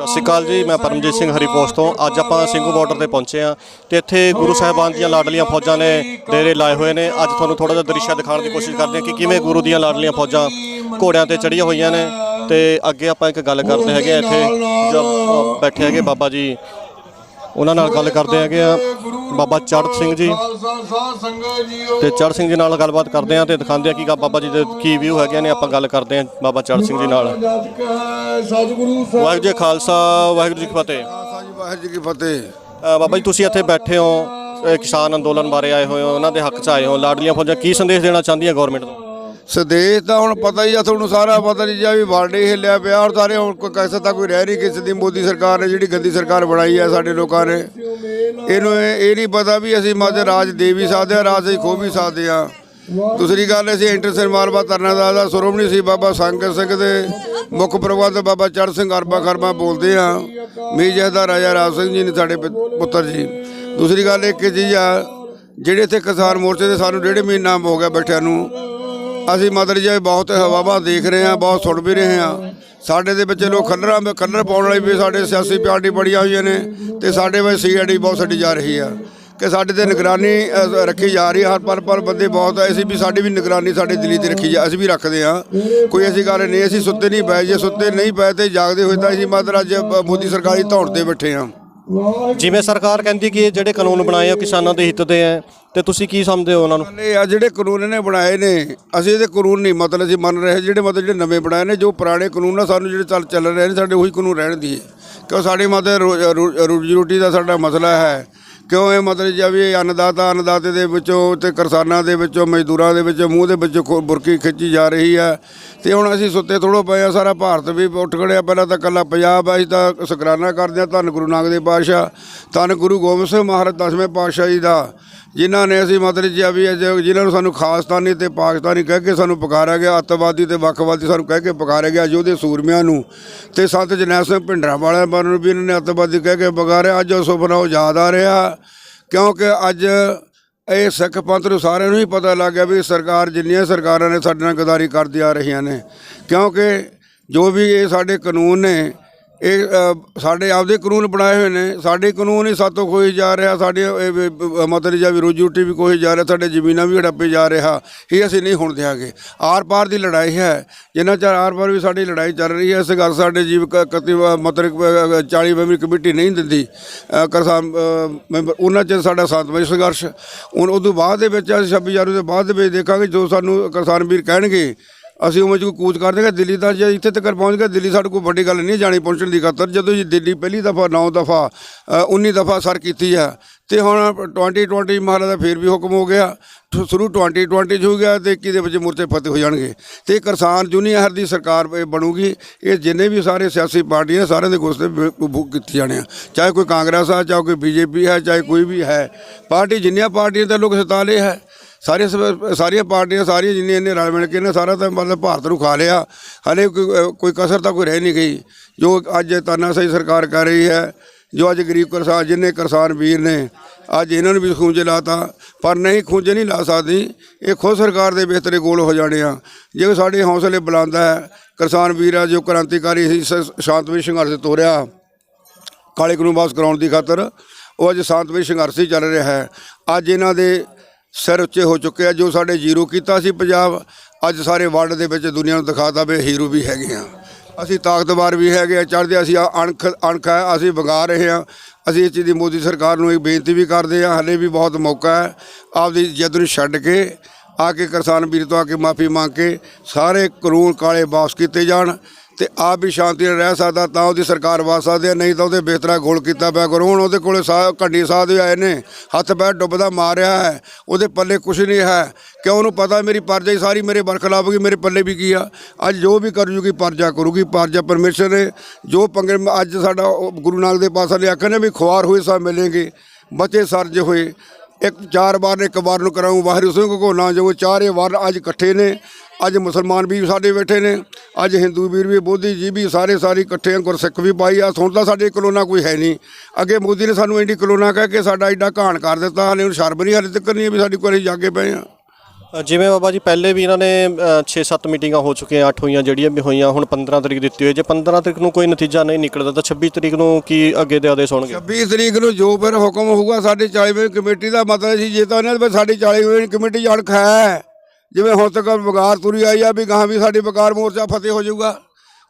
ਸਤਿ ਸ਼੍ਰੀ ਅਕਾਲ ਜੀ, ਮੈਂ ਪਰਮਜੀਤ ਸਿੰਘ ਹਰੀਪੋਸਟ ਤੋਂ। ਅੱਜ ਆਪਾਂ ਸਿੰਘੂ ਬਾਰਡਰ ਤੇ ਪਹੁੰਚੇ ਹਾਂ ਤੇ ਇੱਥੇ ਗੁਰੂ ਸਾਹਿਬਾਨ ਦੀਆਂ ਲਾਡਲੀਆਂ ਫੌਜਾਂ ਨੇ ਡੇਰੇ ਲਾਏ ਹੋਏ ਨੇ। ਅੱਜ ਤੁਹਾਨੂੰ ਥੋੜਾ ਜਿਹਾ ਦ੍ਰਿਸ਼ ਦਿਖਾਉਣ ਦੀ ਕੋਸ਼ਿਸ਼ ਕਰਦੇ ਹਾਂ ਕਿ ਕਿਵੇਂ ਗੁਰੂ ਦੀਆਂ ਲਾਡਲੀਆਂ ਫੌਜਾਂ ਘੋੜਿਆਂ ਤੇ ਚੜੀਆਂ ਹੋਈਆਂ ਨੇ। ਤੇ ਅੱਗੇ ਆਪਾਂ ਇੱਕ ਗੱਲ ਕਰਦੇ ਹੈਗੇ ਆ ਇੱਥੇ, ਜੋ ਬੈਠੇ ਹੈਗੇ ਬਾਬਾ ਜੀ, ਉਹਨਾਂ ਨਾਲ ਗੱਲ ਕਰਦੇ ਹੈਗੇ ਆ। ਬਾਬਾ ਚੜ੍ਹ ਸਿੰਘ ਜੀ। ਤੇ ਚੜ੍ਹ ਸਿੰਘ ਜੀ ਨਾਲ ਗੱਲਬਾਤ ਕਰਦੇ ਆ ਤੇ ਦਿਖਾਉਂਦੇ ਆ ਕਿ ਬਾਬਾ ਜੀ ਦੇ ਕੀ ਵਿਊ ਹੈਗੇ ਨੇ ਆਪਾਂ ਗੱਲ ਕਰਦੇ ਆ ਬਾਬਾ ਚੜ੍ਹ ਸਿੰਘ ਜੀ ਨਾਲ। ਵਾਹਿਗੁਰੂ ਜੀ ਖਾਲਸਾ ਵਾਹਿਗੁਰੂ ਜੀ ਕੀ ਫਤਿਹ। ਵਾਹਿਗੁਰੂ ਜੀ ਕੀ ਫਤਿਹ। ਬਾਬਾ ਜੀ ਤੁਸੀਂ ਇੱਥੇ ਬੈਠੇ ਹੋ ਕਿਸਾਨ ਅੰਦੋਲਨ ਬਾਰੇ ਆਏ ਹੋਏ ਹੋ ਉਹਨਾਂ ਦੇ ਹੱਕ 'ਚ ਆਏ ਹੋ ਲਾਡਲੀਆਂ ਫੌਜਾਂ ਕੀ ਸੰਦੇਸ਼ ਦੇਣਾ ਚਾਹੁੰਦੀਆਂ ਗਵਰਨਮੈਂਟ ਨੂੰ ਸਦੇਸ਼ ਦਾ ਹੁਣ ਪਤਾ ਹੀ ਆ, ਤੁਹਾਨੂੰ ਸਾਰਾ ਪਤਾ ਨਹੀਂ ਜਾ ਵੀ ਬਾਰਡੇ ਹਿੱਲਿਆ ਪਿਆ ਔਰ ਸਾਰੇ ਹੁਣ ਕੋਈ ਕਿਸੇ ਤਾਂ ਕੋਈ ਰਹਿ ਨਹੀਂ ਕਿਸੇ ਦੀ। ਮੋਦੀ ਸਰਕਾਰ ਨੇ ਜਿਹੜੀ ਗੰਦੀ ਸਰਕਾਰ ਬਣਾਈ ਹੈ ਸਾਡੇ ਲੋਕਾਂ ਨੇ, ਇਹਨੂੰ ਇਹ ਇਹ ਨਹੀਂ ਪਤਾ ਵੀ ਅਸੀਂ ਮਾਦੇ ਰਾਜ ਦੇ ਵੀ ਸਕਦੇ ਆ, ਰਾਜ ਅਸੀਂ ਖੋ ਵੀ ਸਕਦੇ ਆ। ਦੂਸਰੀ ਗੱਲ, ਅਸੀਂ ਇੰਟਰਸਰ ਮਾਲਵਾ ਤਰਨਾ ਦਾ ਦਾ ਸ਼੍ਰੋਮਣੀ ਸੀ, ਬਾਬਾ ਸੰਗਤ ਸਿੰਘ ਦੇ ਮੁੱਖ ਪ੍ਰਬੰਧ ਬਾਬਾ ਚੜ ਸਿੰਘ ਅਰਬਾ ਖਰਮਾ ਬੋਲਦੇ ਆ। ਮੀਰ ਜਹਦਾ ਰਾਜਾ ਰਾਜ ਸਿੰਘ ਜੀ ਨੇ ਸਾਡੇ ਪ- ਪੁੱਤਰ ਜੀ। ਦੂਸਰੀ ਗੱਲ, ਇੱਕ ਚੀਜ਼ ਆ, ਜਿਹੜੇ ਇੱਥੇ ਕਿਸਾਨ ਮੋਰਚੇ ਦੇ ਸਾਨੂੰ ਡੇਢ ਮਹੀਨਾ ਹੋ ਗਿਆ ਬੈਠਿਆਂ ਨੂੰ ਅਸੀਂ ਮਦਰ ਜੀ ਬਹੁਤ ਹਵਾਵਾਂ ਦੇਖ ਰਹੇ ਹਾਂ, ਬਹੁਤ ਸੁਣ ਵੀ ਰਹੇ ਹਾਂ। ਸਾਡੇ ਦੇ ਵਿੱਚ ਲੋਕ ਖੱਲਰਾਂ ਖੱਲਰ ਪਾਉਣ ਵਾਲੀ ਵੀ ਸਾਡੇ ਸਿਆਸੀ ਪਾਰਟੀ ਬੜੀਆਂ ਹੋਈਆਂ ਨੇ ਤੇ ਸਾਡੇ ਵਿੱਚ ਸੀਆਈਡੀ ਬਹੁਤ ਛੱਡੀ ਜਾ ਰਹੀ ਆ। ਕਿ ਸਾਡੇ ਤੇ ਨਿਗਰਾਨੀ ਰੱਖੀ ਜਾ ਰਹੀ ਹੈ ਹਰ ਪਰ ਪਰ ਬੰਦੇ ਬਹੁਤ ਐਸੀ ਵੀ ਸਾਡੀ ਵੀ ਨਿਗਰਾਨੀ ਸਾਡੇ ਦਿੱਲੀ ਤੇ ਰੱਖੀ ਜਾ, ਅਸੀਂ ਵੀ ਰੱਖਦੇ ਹਾਂ। ਕੋਈ ਐਸੀ ਗੱਲ ਨਹੀਂ, ਅਸੀਂ ਸੁੱਤੇ ਨਹੀਂ ਪਏ, ਜੇ ਸੁੱਤੇ ਨਹੀਂ ਪਏ ਤੇ ਜਾਗਦੇ ਹੋਏ ਤਾਂ ਅਸੀਂ ਮਦਰ ਅੱਜ ਮੋਦੀ ਸਰਕਾਰੀ ਧੌਣ ਤੇ ਬੈਠੇ ਹਾਂ। ਜਿਵੇਂ ਸਰਕਾਰ ਕਹਿੰਦੀ ਕਿ ਇਹ ਜਿਹੜੇ ਕਾਨੂੰਨ ਬਣਾਏ ਆ, ਉਹ ਕਿਸਾਨਾਂ ਦੇ ਹਿੱਤ ਦੇ ਆ, ਤੇ ਤੁਸੀਂ ਕੀ ਸਮਝਦੇ ਹੋ ਉਹਨਾਂ ਨੂੰ? ਇਹ ਆ ਜਿਹੜੇ ਕਾਨੂੰਨ ਇਹਨੇ ਬਣਾਏ ਨੇ, ਅਸੀਂ ਇਹਦੇ ਕਾਨੂੰਨ ਨਹੀਂ ਮਤਲਬ ਅਸੀਂ ਮੰਨ ਰਹੇ, ਜਿਹੜੇ ਮਤਲਬ ਜਿਹੜੇ ਨਵੇਂ ਬਣਾਏ ਨੇ, ਜੋ ਪੁਰਾਣੇ ਕਾਨੂੰਨ ਆ, ਸਾਨੂੰ ਜਿਹੜੇ ਚੱਲ ਚੱਲ ਰਹੇ ਨੇ, ਸਾਡੇ ਉਹੀ ਕਾਨੂੰਨ ਰਹਿਣ ਦੀ ਕਿਉਂ ਸਾਡੇ ਮਤਲਬ ਰੋਜੀ ਰੋਟੀ ਦਾ ਸਾਡਾ ਮਸਲਾ ਹੈ ਕਿਉਂ ਇਹ ਮਤਲਬ ਜਿਹਾ ਵੀ ਇਹ ਅੰਨਦਾਤਾ ਅੰਨਦਾਤੇ ਦੇ ਵਿੱਚੋਂ ਤੇ ਕਿਸਾਨਾਂ ਦੇ ਵਿੱਚੋਂ ਮਜ਼ਦੂਰਾਂ ਦੇ ਵਿੱਚੋਂ ਮੂੰਹ ਦੇ ਵਿੱਚੋਂ ਖੋ- ਬੁਰਕੀ ਖਿੱਚੀ ਜਾ ਰਹੀ ਹੈ। ਤੇ ਹੁਣ ਅਸੀਂ ਸੁੱਤੇ ਥੋੜੋ ਪਏ ਆ ਸਾਰਾ ਭਾਰਤ ਵੀ ਉੱਠ ਖੜਿਆ। ਪਹਿਲਾਂ ਤਾਂ ਕੱਲਾ ਪੰਜਾਬ ਆ, ਅਸੀਂ ਤਾਂ ਸ਼ੁਕਰਾਨਾ ਕਰਦੇ ਆ ਧੰਨ ਗੁਰੂ ਨਾਨਕ ਦੇਵ ਪਾਤਸ਼ਾਹ ਧੰਨ ਗੁਰੂ ਗੋਬਿੰਦ ਸਿੰਘ ਮਹਾਰਾਜ ਦਸਵੇਂ ਪਾਤਸ਼ਾਹ ਜੀ ਦਾ। ਜਿਨ੍ਹਾਂ ਨੇ ਅਸੀਂ ਮਤਲਬ ਜੀ ਵੀ ਅੱਜ ਜਿਨ੍ਹਾਂ ਨੂੰ ਸਾਨੂੰ ਖਾਸਤਾਨੀ ਤੇ ਪਾਕਿਸਤਾਨੀ ਕਹਿ ਕੇ ਸਾਨੂੰ ਪੁਕਾਰਿਆ ਗਿਆ, ਅੱਤਵਾਦੀ ਤੇ ਵੱਖਵਾਦੀ ਸਾਨੂੰ ਕਹਿ ਕੇ ਪੁਕਾਰਿਆ ਗਿਆ ਯੋਧੇ ਸੂਰਮਿਆਂ ਨੂੰ ਤੇ ਸੰਤ ਜਨੈਲ ਸਿੰਘ ਭਿੰਡਰਾਂ ਵਾਲਿਆਂ ਬਾਰੇ ਨੂੰ ਵੀ ਇਹਨਾਂ ਨੇ ਅੱਤਵਾਦੀ ਕਹਿ ਕੇ ਪੁਕਾਰਿਆ, ਅੱਜ ਉਹ ਸੁਪਨਾ ਉਹ ਯਾਦ ਆ ਰਿਹਾ, ਕਿਉਂਕਿ ਅੱਜ ਇਹ ਸਿੱਖ ਪੰਥ ਨੂੰ ਸਾਰਿਆਂ ਨੂੰ ਹੀ ਪਤਾ ਲੱਗ ਗਿਆ ਵੀ ਸਰਕਾਰ ਜਿੰਨੀਆਂ ਸਰਕਾਰਾਂ ਨੇ ਸਾਡੇ ਨਾਲ ਗਦਾਰੀ ਕਰਦੀ ਆ ਰਹੀਆਂ ਨੇ, ਕਿਉਂਕਿ ਜੋ ਵੀ ਇਹ ਸਾਡੇ ਕਾਨੂੰਨ ਨੇ ਇਹ ਸਾਡੇ ਆਪਦੇ ਕਾਨੂੰਨ ਬਣਾਏ ਹੋਏ ਨੇ। ਸਾਡੇ ਕਾਨੂੰਨ ਹੀ ਸਾਤੋਂ ਖੋਈ ਜਾ ਰਿਹਾ। ਸਾਡੇ ਇਹ ਵੀ, ਮਤਲਬ ਜਿਹਾ ਵੀ ਰੋਜੀ ਰੋਟੀ ਵੀ ਕੋਈ ਜਾ ਰਿਹਾ। ਸਾਡੇ ਜ਼ਮੀਨਾਂ ਵੀ ਹੜੱਪੇ ਜਾ ਰਿਹਾ। ਇਹ ਅਸੀਂ ਨਹੀਂ ਹੋਣ ਦਿਆਂਗੇ। ਆਰ ਪਾਰ ਦੀ ਲੜਾਈ ਹੈ। ਜਿੰਨਾ ਚਿਰ ਆਰ ਪਾਰ ਵੀ ਸਾਡੀ ਲੜਾਈ ਚੱਲ ਰਹੀ ਹੈ ਇਸ ਗੱਲ ਸਾਡੇ ਜੀਵ ਕ- ਮਤਲਬ 40 ਮੈਂਬਰੀ ਕਮੇਟੀ ਨਹੀਂ ਦਿੰਦੀ। ਕਿਸਾਨ ਮੈਂਬਰ ਉਹਨਾਂ ਚ ਸਾਡਾ ਸਾਤਵਾਂ ਸੰਘਰਸ਼। ਹੁਣ ਉਦੋਂ ਬਾਅਦ ਦੇ ਵਿੱਚ ਅਸੀਂ 26 ਜਨਵਰੀ ਦੇ ਬਾਅਦ ਦੇ ਵਿੱਚ ਦੇਖਾਂਗੇ ਜੋ ਸਾਨੂੰ ਕਿਸਾਨ ਵੀਰ ਕਹਿਣਗੇ ਅਸੀਂ ਉਵੇਂ ਚ ਕੂਚ ਕਰ ਦੇਗਾ ਦਿੱਲੀ ਦਾ ਜੇ ਇੱਥੇ ਤੱਕ ਪਹੁੰਚ ਗਿਆ, ਦਿੱਲੀ ਸਾਡੇ ਕੋਲ ਵੱਡੀ ਗੱਲ ਨਹੀਂ ਜਾਣੀ ਪਹੁੰਚਣ ਦੀ ਖਾਤਰ। ਜਦੋਂ ਜੀ ਦਿੱਲੀ ਪਹਿਲੀ ਦਫਾ 9 ਦਫਾ 19 ਦਫਾ ਸਰ ਕੀਤੀ ਆ, ਤੇ ਹੁਣ 2020 ਮਹਾਰਾਜ ਦਾ ਫੇਰ ਵੀ ਹੁਕਮ ਹੋ ਗਿਆ। ਸ਼ੁ- ਸ਼ੁਰੂ 2020 ਚ ਹੋ ਗਿਆ ਤੇ ਇੱਕੀ ਦੇ ਵਿੱਚ ਮੁਰਤੇ ਫਤਿਹ ਹੋ ਜਾਣਗੇ। ਤੇ ਕਿਸਾਨ ਜੂਨੀਅਰ ਦੀ ਸਰਕਾਰ ਬਣੂਗੀ, ਇਹ ਜਿੰਨੇ ਵੀ ਸਾਰੇ ਸਿਆਸੀ ਪਾਰਟੀਆਂ ਸਾਰਿਆਂ ਦੇ ਗੋਸਤੇ ਬੁੱਕ ਕੀਤੇ ਜਾਣੇ ਆ। ਚਾਹੇ ਕੋਈ ਕਾਂਗਰਸ ਆ, ਚਾਹੇ ਕੋਈ ਬੀਜੇਪੀ ਹੈ, ਚਾਹੇ ਕੋਈ ਵੀ ਹੈ। ਪਾਰਟੀ ਜਿੰਨੀਆਂ ਪਾਰਟੀਆਂ ਦੇ ਲੋਕ ਸਤਾਲੇ ਹੈ ਸਾਰੇ ਸਭ- ਸਾਰੀਆਂ ਪਾਰਟੀਆਂ, ਸਾਰੀਆਂ ਜਿੰਨੀਆਂ ਇਹਨੇ ਰਲ ਮਿਲ ਕੇ ਨੇ, ਸਾਰਾ ਤਾਂ ਮਤਲਬ ਭਾਰਤ ਨੂੰ ਖਾ ਲਿਆ। ਹਲੇ ਕੋਈ ਕੋਈ ਕਸਰ ਤਾਂ ਕੋਈ ਰਹਿ ਨਹੀਂ ਗਈ। ਜੋ ਅੱਜ ਤਾਨਾਸ਼ਾਹੀ ਸਰਕਾਰ ਕਰ ਰਹੀ ਹੈ, ਜੋ ਅੱਜ ਗਰੀਬ ਕਿਸਾਨ, ਜਿੰਨੇ ਕਿਸਾਨ ਵੀਰ ਨੇ, ਅੱਜ ਇਹਨਾਂ ਨੂੰ ਵੀ ਖੂੰਜੇ ਲਾਤਾ। ਪਰ ਨਹੀਂ, ਖੂੰਜੇ ਨਹੀਂ ਲਾ ਸਕਦੀ। ਇਹ ਖੁਦ ਸਰਕਾਰ ਦੇ ਬਿਹਤਰੇ ਗੋਲ ਹੋ ਜਾਣੇ ਆ। ਜੇ ਸਾਡੇ ਹੌਸਲੇ ਬੁਲੰਦ ਹੈ, ਕਿਸਾਨ ਵੀਰ ਆ, ਜੋ ਕ੍ਰਾਂਤੀਕਾਰੀ ਸੀ ਸ਼ਾਂਤਮਈ ਸੰਘਰਸ਼ ਤੋਰਿਆ। ਕਾਲੇ ਕਾਨੂੰਨ ਵਾਪਸ ਕਰਾਉਣ ਦੀ ਖਾਤਰ, ਉਹ ਅੱਜ ਸ਼ਾਂਤਮਈ ਸੰਘਰਸ਼ ਹੀ ਚੱਲ ਰਿਹਾ ਹੈ। ਅੱਜ ਇਹਨਾਂ ਦੇ ਸਿਰ ਉੱਚੇ ਹੋ ਚੁੱਕੇ ਆ, ਜੋ ਸਾਡੇ ਜ਼ੀਰੋ ਕੀਤਾ ਸੀ ਪੰਜਾਬ, ਅੱਜ ਸਾਰੇ ਵਰਲਡ ਦੇ ਵਿੱਚ ਦੁਨੀਆ ਨੂੰ ਦਿਖਾਤਾ ਵੀ ਹੀਰੋ ਵੀ ਹੈਗੇ ਆ। ਅਸੀਂ ਤਾਕਤਵਰ ਵੀ ਹੈਗੇ ਆ, ਚੜ੍ਹਦੇ ਅਸੀਂ ਅਣਖ ਅਣਖ ਹੈ ਅਸੀਂ ਵਗਾ ਰਹੇ ਆ। ਅਸੀਂ ਇਸ ਚੀਜ਼ ਦੀ ਮੋਦੀ ਸਰਕਾਰ ਨੂੰ ਇੱਕ ਬੇਨਤੀ ਵੀ ਕਰਦੇ ਆ, ਹਲੇ ਵੀ ਬਹੁਤ ਮੌਕਾ ਹੈ ਆਪਦੀ ਜਿੱਦ ਨੂੰ ਛੱਡ ਕੇ, ਆ ਕੇ ਕਿਸਾਨ ਵੀਰ ਤੋਂ ਆ ਕੇ ਮਾਫੀ ਮੰਗ ਕੇ ਸਾਰੇ ਕਾਨੂੰਨ ਕਾਲੇ ਵਾਪਸ ਕੀਤੇ ਜਾਣ। ਤੇ ਆਪ ਵੀ ਸ਼ਾਂਤੀ ਨਾਲ ਰਹਿ ਸਕਦਾ, ਤਾਂ ਉਹਦੀ ਸਰਕਾਰ ਵਾਸ ਸਕਦੀ ਹੈ, ਨਹੀਂ ਤਾਂ ਉਹਦੇ ਬਿਹਤਰਾ ਗੋਲ ਕੀਤਾ ਪਿਆ ਕਰੋ। ਹੁਣ ਉਹਦੇ ਕੋਲੇ ਸਾਹ ਘੰਡੀ ਸਾਹ ਦੇ ਆਏ ਨੇ, ਹੱਥ ਪੈਰ ਡੁੱਬਦਾ ਮਾਰ ਰਿਹਾ ਹੈ, ਉਹਦੇ ਪੱਲੇ ਕੁਝ ਨਹੀਂ ਹੈ। ਕਿਉਂ ਉਹਨੂੰ ਪਤਾ ਮੇਰੀ ਪਰਜਾ ਹੀ ਸਾਰੀ ਮੇਰੇ ਬਰਖਲਾਫ ਹੋਗੀ ਮੇਰੇ ਪੱਲੇ ਵੀ ਕੀ ਆ? ਅੱਜ ਜੋ ਵੀ ਕਰ ਜੂਗੀ ਪਰਜਾ ਕਰੂਗੀ, ਪਰਜਾ ਪਰਮੇਸ਼ਰ ਨੇ ਜੋ ਪੰਗੇ, ਅੱਜ ਸਾਡਾ ਉਹ ਗੁਰੂ ਨਾਨਕ ਦੇ ਪਾਸਾ ਨੇ ਆਖਿਆ ਨੇ ਵੀ ਖੁਆਰ ਹੋਏ ਸਭ ਮਿਲेंगे ਬਚੇ ਸਰਜ ਹੋਏ। ਇੱਕ ਚਾਰ ਵਾਰ ਇੱਕ ਵਾਰ ਨੂੰ ਕਰਾਉਂ ਵਾਹਿਗੁਰੂ ਸਿੰਘ ਕੋ ਨਾ ਜੋ ਚਾਰੇ ਵਾਰ ਅੱਜ ਇਕੱਠੇ ਨੇ। ਅੱਜ ਮੁਸਲਮਾਨ ਵੀ ਸਾਡੇ ਬੈਠੇ ਨੇ। ਅੱਜ ਹਿੰਦੂ ਵੀਰ ਵੀ, ਬੋਧੀ ਜੀ ਵੀ ਸਾਰੇ ਸਾਰੇ ਇਕੱਠੇ ਆ, ਗੁਰਸਿੱਖ ਵੀ ਪਾਈ ਆ। ਹੁਣ ਤਾਂ ਸਾਡੇ ਕਲੋਨਾ ਕੋਈ ਹੈ ਨਹੀਂ। ਅੱਗੇ ਮੋਦੀ ਨੇ ਸਾਨੂੰ ਐਡੀ ਕਲੋਨਾ ਕਹਿ ਕੇ ਸਾਡਾ ਐਡਾ ਘਾਣ ਕਰ ਦਿੱਤਾ। ਹਾਲੇ ਹੁਣ ਸ਼ਰਮ ਨਹੀਂ, ਹਾਲੇ ਤੱਕ ਨਹੀਂ ਹੈ ਵੀ ਸਾਡੀ ਕੋਈ ਅਸੀਂ ਕੇ ਪਏ ਆ। ਜਿਵੇਂ ਬਾਬਾ ਜੀ, ਪਹਿਲੇ ਵੀ ਇਹਨਾਂ ਨੇ 6-7 ਮੀਟਿੰਗਾਂ ਹੋ ਚੁੱਕੀਆਂ 8 ਹੋਈਆਂ, ਜਿਹੜੀਆਂ ਵੀ ਹੋਈਆਂ, ਹੁਣ 15 ਤਰੀਕ ਦਿੱਤੀ ਹੋਈ ਜੇ 15 ਤਰੀਕ ਨੂੰ ਕੋਈ ਨਤੀਜਾ ਨਹੀਂ ਨਿਕਲਦਾ, ਤਾਂ 26 ਤਰੀਕ ਨੂੰ ਕੀ ਅੱਗੇ ਦੇ ਆਦੇਸ਼ ਹੋਣਗੇ? 26 ਤਰੀਕ ਨੂੰ ਜੋ ਫਿਰ ਹੁਕਮ ਹੋਊਗਾ, ਸਾਡੇ 40 ਕਮੇਟੀ ਦਾ ਮਤਲਬ ਸੀ, ਜੇ ਤਾਂ ਇਹਨਾਂ ਦੇ ਸਾਡੀ 40 ਕਮੇਟੀ ਅਣਖ ਹੈ। ਜਿਵੇਂ ਹੁਣ ਤੱਕ ਬਗਾਰ ਤੁਰੀ ਆਈ ਆ, ਵੀ ਗਾਂ ਵੀ ਸਾਡੀ ਬਗਾਰ ਮੋਰਚਾ ਫਤਿਹ ਹੋ ਜਾਊਗਾ।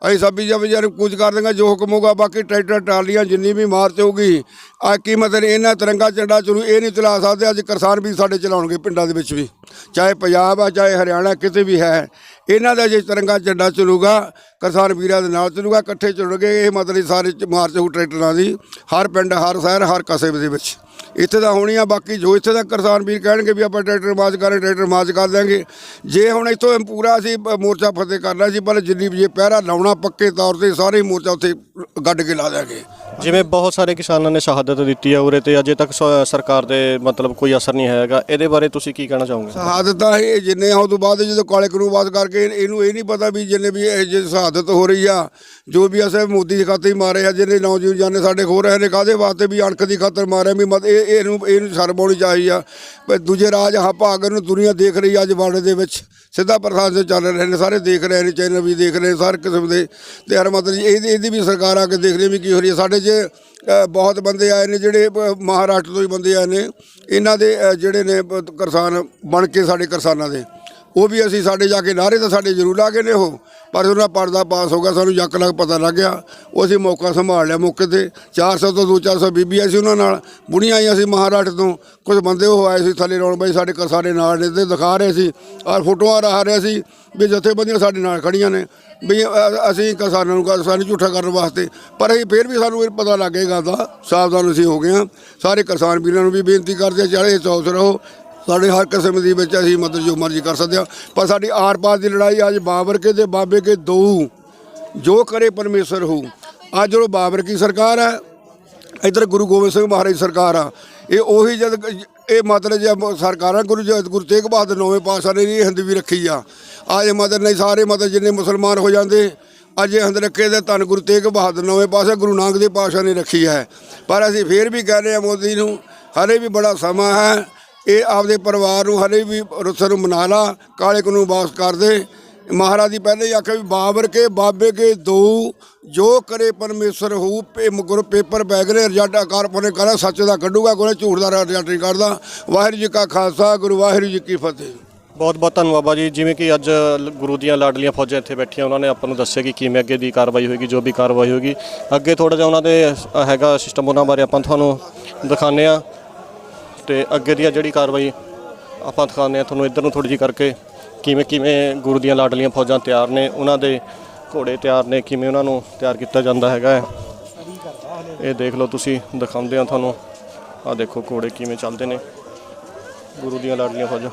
ਅਸੀਂ ਸਭੀ ਜਬ ਯਾਰ ਕੁਝ ਕਰ ਦੇਂਗੇ ਜੋ ਹੁਕਮ ਹੋਊਗਾ, ਬਾਕੀ ਟਰੈਕਟਰ, ਟਰਾਲੀਆਂ ਜਿੰਨੀ ਵੀ ਮਾਰਚ ਹੋਊਗੀ ਆ ਕੀ ਮਤਲਬ ਇਹਨਾਂ ਤਿਰੰਗਾ ਝੰਡਾ ਚਲੂ ਇਹ ਨਹੀਂ ਚਲਾ ਸਕਦੇ, ਅੱਜ ਕਿਸਾਨ ਵੀ ਸਾਡੇ ਚਲਾਉਣਗੇ ਪਿੰਡਾਂ ਦੇ ਵਿੱਚ ਵੀ। ਚਾਹੇ ਪੰਜਾਬ ਆ, ਚਾਹੇ ਹਰਿਆਣਾ, ਕਿਤੇ ਵੀ ਹੈ ਇਹਨਾਂ ਦਾ ਜੇ ਤਿਰੰਗਾ ਝੰਡਾ ਚਲੂਗਾ, ਕਿਸਾਨ ਵੀਰਾਂ ਦੇ ਨਾਲ ਚਲੂਗਾ, ਇਕੱਠੇ ਚੱਲਣਗੇ, ਇਹ ਮਤਲਬ ਸਾਰੇ ਮਾਰਚ ਹੋਊ ਟਰੈਕਟਰਾਂ ਦੀ, ਹਰ ਪਿੰਡ, ਹਰ ਸ਼ਹਿਰ, ਹਰ ਕਸਬੇ ਦੇ ਵਿੱਚ। ਇੱਥੇ ਤਾਂ ਹੋਣੀ ਆ, ਬਾਕੀ ਜੋ ਇੱਥੇ ਦਾ ਕਿਸਾਨ ਵੀਰ ਕਹਿਣਗੇ ਵੀ ਆਪਾਂ ਟਰੈਕਟਰ ਮਾਰਚ ਕਰਾਂ ਟਰੈਕਟਰ ਮਾਰਚ ਕਰ ਦਾਂਗੇ ਜੇ ਹੁਣ ਇੱਥੋਂ ਪੂਰਾ ਅਸੀਂ ਮੋਰਚਾ ਫਤਿਹ ਕਰਨਾ ਸੀ, ਪਰ ਜਿੰਨੀ ਵੀ ਜੇ ਪਹਿਰਾ ਲਾਉਣਾ, ਪੱਕੇ ਤੌਰ ਤੇ ਸਾਰੇ ਹੀ ਮੋਰਚਾ ਉੱਥੇ ਗੱਡ ਕੇ ਲਾ ਦਿਆਂਗੇ। ਜਿਵੇਂ ਬਹੁਤ ਸਾਰੇ ਕਿਸਾਨਾਂ ਨੇ ਸ਼ਹਾਦਤ ਦਿੱਤੀ ਹੈ ਉਰੇ ਤੇ ਅਜੇ ਤੱਕ ਸ- ਸਰਕਾਰ ਦੇ ਮਤਲਬ ਕੋਈ ਅਸਰ ਨਹੀਂ ਹੈਗਾ। ਇਹਦੇ ਬਾਰੇ ਤੁਸੀਂ ਕੀ ਕਹਿਣਾ ਚਾਹੋਗੇ? ਸ਼ਹਾਦਤ ਇਹ ਜਿੰਨੇ ਆ ਉਹ ਤੋਂ ਬਾਅਦ ਜਦੋਂ ਕਾਲੇ ਕਾਨੂੰਨ ਬਾਤ ਕਰਕੇ ਇਹਨੂੰ ਇਹ ਨਹੀਂ ਪਤਾ ਵੀ ਜਿੰਨੇ ਵੀ ਇਹ ਜੇ ਸ਼ਹਾਦਤ ਹੋ ਰਹੀ ਆ ਜੋ ਵੀ ਅਸੇ ਮੋਦੀ ਦੀ ਖਾਤਰ ਹੀ ਮਾਰੇ ਆ ਜਿਹਨੇ ਨੌਜਵਾਨ ਜਾਨੇ ਸਾਡੇ ਖੋ ਰਹੇ ਨੇ ਕਾਦੇ ਵਾਸਤੇ ਵੀ ਅਣਖ ਦੀ ਖਾਤਰ ਮਾਰੇ ਵੀ ਮਤ ਇਹ ਇਹਨੂੰ ਇਹਨੂੰ ਸ਼ਰਮ ਆਉਣੀ ਚਾਹੀਦੀ ਆ। ਪਰ ਦੂਜੇ ਰਾਜ ਹਾਂ ਭਾਗ ਨੂੰ ਦੁਨੀਆ ਦੇਖ ਰਹੀ ਆ ਅੱਜ ਵਰਲਡ ਦੇ ਵਿੱਚ। ਸਿੱਧਾ ਪ੍ਰਸਾਦ ਦੇ ਚੱਲ ਰਹੇ ਨੇ ਸਾਰੇ ਦੇਖ ਰਹੇ ਨੇ ਚੈਨਲ ਵੀ ਦੇਖ ਰਹੇ ਨੇ ਹਰ ਕਿਸਮ ਦੇ ਤੇ ਹਰ ਮਤਲਬ ਇਹਦੀ ਇਹਦੀ ਵੀ ਸਰਕਾਰ ਆ ਕੇ ਦੇਖ ਰਹੀ ਵੀ ਕੀ ਹੋ ਰਹੀ ਹੈ ਸਾਡੇ ਅ, ਬਹੁਤ ਬੰਦੇ ਆਏ ਨੇ ਜਿਹੜੇ ਅ, ਮਹਾਰਾਸ਼ਟਰ ਤੋਂ ਹੀ ਬੰਦੇ ਆਏ ਨੇ ਇਹਨਾਂ ਦੇ ਅ, ਜਿਹੜੇ ਨੇ ਬ- ਕਿਸਾਨ ਬਣ ਕੇ ਸਾਡੇ ਕਿਸਾਨਾਂ ਦੇ। ਉਹ ਵੀ ਅਸੀਂ ਸਾਡੇ ਜਾ ਕੇ ਨਾਰੇ ਤਾਂ ਸਾਡੇ ਜ਼ਰੂਰ ਲਾ ਗਏ ਨੇ ਉਹ, ਪਰ ਉਹਨਾਂ ਪਰਦਾ ਪਾਸ ਹੋ ਗਿਆ, ਸਾਨੂੰ ਯੱਕ ਲੱਗ ਪਤਾ ਲੱਗ ਗਿਆ। ਉਹ ਅਸੀਂ ਮੌਕਾ ਸੰਭਾਲ ਲਿਆ ਮੌਕੇ ਤੇ। 400 ਤੋਂ 2-400 ਬੀਬੀਆਂ ਸੀ ਉਹਨਾਂ ਨਾਲ, ਬੁੜੀਆਂ ਆਈਆਂ ਸੀ ਮਹਾਰਾਸ਼ਟਰ ਤੋਂ। ਕੁਝ ਬੰਦੇ ਉਹ ਆਏ ਸੀ ਥੱਲੇ ਰੌਣ ਬਾਈ ਸਾਡੇ ਕਿਸਾਨੇ ਨਾਲ ਨੇ ਤੇ ਦਿਖਾ ਰਹੇ ਸੀ। ਔਰ ਫੋਟੋਆਂ ਰਹਾ ਰਹੇ ਸੀ ਵੀ ਜਥੇਬੰਦੀਆਂ ਸਾਡੇ ਨਾਲ ਖੜੀਆਂ ਨੇ। ਵੀ ਅਸੀਂ ਕਿਸਾਨਾਂ ਨੂੰ ਕਿਸਾਨੀ ਝੂਠਾ ਕਰਨ ਵਾਸਤੇ। ਪਰ ਅਸੀਂ ਫਿਰ ਵੀ ਸਾਨੂੰ ਇਹ ਪਤਾ ਲੱਗੇਗਾ ਦਾ ਸਾਵਧਾਨ ਅਸੀਂ ਹੋ ਗਏ ਹਾਂ। ਸਾਰੇ ਕਿਸਾਨ ਵੀਰਾਂ ਨੂੰ ਵੀ ਬੇਨਤੀ ਕਰਦੇ ਚਾਹੇ ਚੌਥ ਰਹੋ। ਸਾਡੇ ਹਰ ਕਿਸਮ ਦੀ ਵਿੱਚ ਅਸੀਂ ਮਦਦ ਜੋ ਮਰਜ਼ੀ ਕਰ ਸਕਦੇ ਹਾਂ। ਪਰ ਸਾਡੀ ਆਰ ਪਾਰ ਦੀ ਲੜਾਈ ਅੱਜ ਬਾਬਰ ਕੇ ਤੇ ਬਾਬੇ ਕੇ ਦੋ। ਜੋ ਕਰੇ ਪਰਮੇਸ਼ਰ ਹੋ। ਅੱਜ ਉਹ ਬਾਬਰ ਕੀ ਸਰਕਾਰ ਹੈ, ਇਧਰ ਗੁਰੂ ਗੋਬਿੰਦ ਸਿੰਘ ਮਹਾਰਾਜ ਸਰਕਾਰ ਆ। ਇਹ ਉਹੀ ਜਦ ਇਹ ਮਤਲਬ ਜੇ ਸਰਕਾਰਾਂ ਗੁਰੂ ਜੀ, ਗੁਰੂ ਤੇਗ ਬਹਾਦਰ ਨੌਵੇਂ ਪਾਤਸ਼ਾਹ ਨੇ ਇਹ ਹਿੰਦ ਵੀ ਰੱਖੀ ਆ। ਅੱਜ ਮਤਲਬ ਨਹੀਂ ਸਾਰੇ ਮਤਲਬ ਜਿੰਨੇ ਮੁਸਲਮਾਨ ਹੋ ਜਾਂਦੇ, ਅੱਜ ਇਹ ਹਿੰਦ ਰੱਖੇ ਤੇ ਧੰਨ ਗੁਰੂ ਤੇਗ ਬਹਾਦਰ ਨੌਵੇਂ ਪਾਤਸ਼ਾਹ ਗੁਰੂ ਨਾਨਕ ਦੇਵ ਪਾਤਸ਼ਾਹ ਨੇ ਰੱਖੀ ਹੈ। ਪਰ ਅਸੀਂ ਫੇਰ ਵੀ ਕਹਿ ਰਹੇ ਹਾਂ ਮੋਦੀ ਨੂੰ, ਹਲੇ ਵੀ ਬੜਾ ਸਮਾਂ ਹੈ। ਇਹ ਆਪਦੇ ਪਰਿਵਾਰ ਨੂੰ ਹਲੇ ਵੀ ਰੁੱਤ ਨੂੰ ਮਨਾ ਲਾ, ਕਾਲੇ ਕਾਨੂੰਨ ਵਾਪਸ ਕਰ ਦੇ। ਮਹਾਰਾਜ ਜੀ ਪਹਿਲੇ ਹੀ ਆਖਿਆ ਵੀ ਬਾਬਰ ਕੇ ਬਾਬੇ ਕੇ ਦੋ, ਜੋ ਕਰੇ ਪਰਮੇਸ਼ਰ ਹੂ ਪੇ ਗੁਰ ਪੇਪਰ ਬੈਗ ਨੇ ਰਿਜ਼ਲਟ ਆਕਾਰ ਪਨੇ ਕਰਾ, ਸੱਚ ਦਾ ਕੱਢੂਗਾ ਕੋਈ ਝੂਠ ਦਾ ਰਿਜ਼ਲਟ ਨਹੀਂ ਕਰਦਾ। ਵਾਹਿਗੁਰੂ ਜੀ ਕਾ ਖਾਲਸਾ, ਗੁਰੂ ਵਾਹਿਗੁਰੂ ਜੀ ਕੀ ਫਤਿਹ। ਬਹੁਤ ਬਹੁਤ ਧੰਨਵਾਦ ਬਾਬਾ ਜੀ ਜਿਵੇਂ ਕਿ ਅੱਜ ਗੁਰੂ ਦੀਆਂ ਲਾਡਲੀਆਂ ਫੌਜਾਂ ਇੱਥੇ ਬੈਠੀਆਂ, ਉਹਨਾਂ ਨੇ ਆਪਾਂ ਨੂੰ ਦੱਸਿਆ ਕਿ ਕਿਵੇਂ ਅੱਗੇ ਦੀ ਕਾਰਵਾਈ ਹੋਏਗੀ, ਜੋ ਵੀ ਕਾਰਵਾਈ ਹੋਏਗੀ। ਅੱਗੇ ਥੋੜਾ ਜਿਹਾ ਉਹਨਾਂ ਦੇ ਹੈਗਾ ਸਿਸਟਮ ਉਹਨਾਂ ਬਾਰੇ ਆਪਾਂ ਤੁਹਾਨੂੰ ਦਿਖਾਉਂਦੇ ਆ ਤੇ ਅੱਗੇ ਦੀ ਆ ਜਿਹੜੀ ਕਾਰਵਾਈ ਆਪਾਂ ਦਿਖਾਉਂਦੇ ਆ ਤੁਹਾਨੂੰ, ਇੱਧਰ ਨੂੰ ਥੋੜੀ ਜਿਹੀ ਕਰਕੇ ਕਿਵੇਂ ਕਿਵੇਂ ਗੁਰੂ ਦੀਆਂ ਲਾਡਲੀਆਂ ਫੌਜਾਂ ਤਿਆਰ ਨੇ, ਉਹਨਾਂ ਦੇ ਘੋੜੇ ਤਿਆਰ ਨੇ, ਕਿਵੇਂ ਉਹਨਾਂ ਨੂੰ ਤਿਆਰ ਕੀਤਾ ਜਾਂਦਾ ਹੈਗਾ ਹੈ। ਇਹ ਦੇਖ ਲਓ ਤੁਸੀਂ, ਦਿਖਾਉਂਦੇ ਆ ਤੁਹਾਨੂੰ ਆ ਦੇਖੋ ਘੋੜੇ ਕਿਵੇਂ ਚੱਲਦੇ ਨੇ, ਗੁਰੂ ਦੀਆਂ ਲਾਡਲੀਆਂ ਫੌਜਾਂ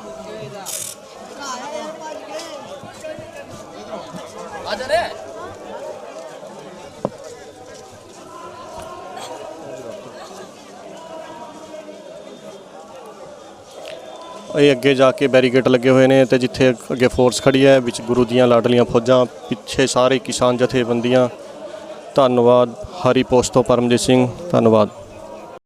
ਇਹ ਅੱਗੇ ਜਾ ਕੇ ਬੈਰੀਕੇਡ ਲੱਗੇ ਹੋਏ ਨੇ ਤੇ ਜਿੱਥੇ ਅੱਗੇ ਫੋਰਸ ਖੜੀ ਹੈ, ਵਿੱਚ ਗੁਰੂ ਦੀਆਂ ਲਾਡਲੀਆਂ ਫੌਜਾਂ, ਪਿੱਛੇ ਸਾਰੇ ਕਿਸਾਨ ਜਥੇਬੰਦੀਆਂ। ਧੰਨਵਾਦ, ਹਰੀ ਪੋਸਟ ਤੋਂ ਪਰਮਜੀਤ ਸਿੰਘ, ਧੰਨਵਾਦ।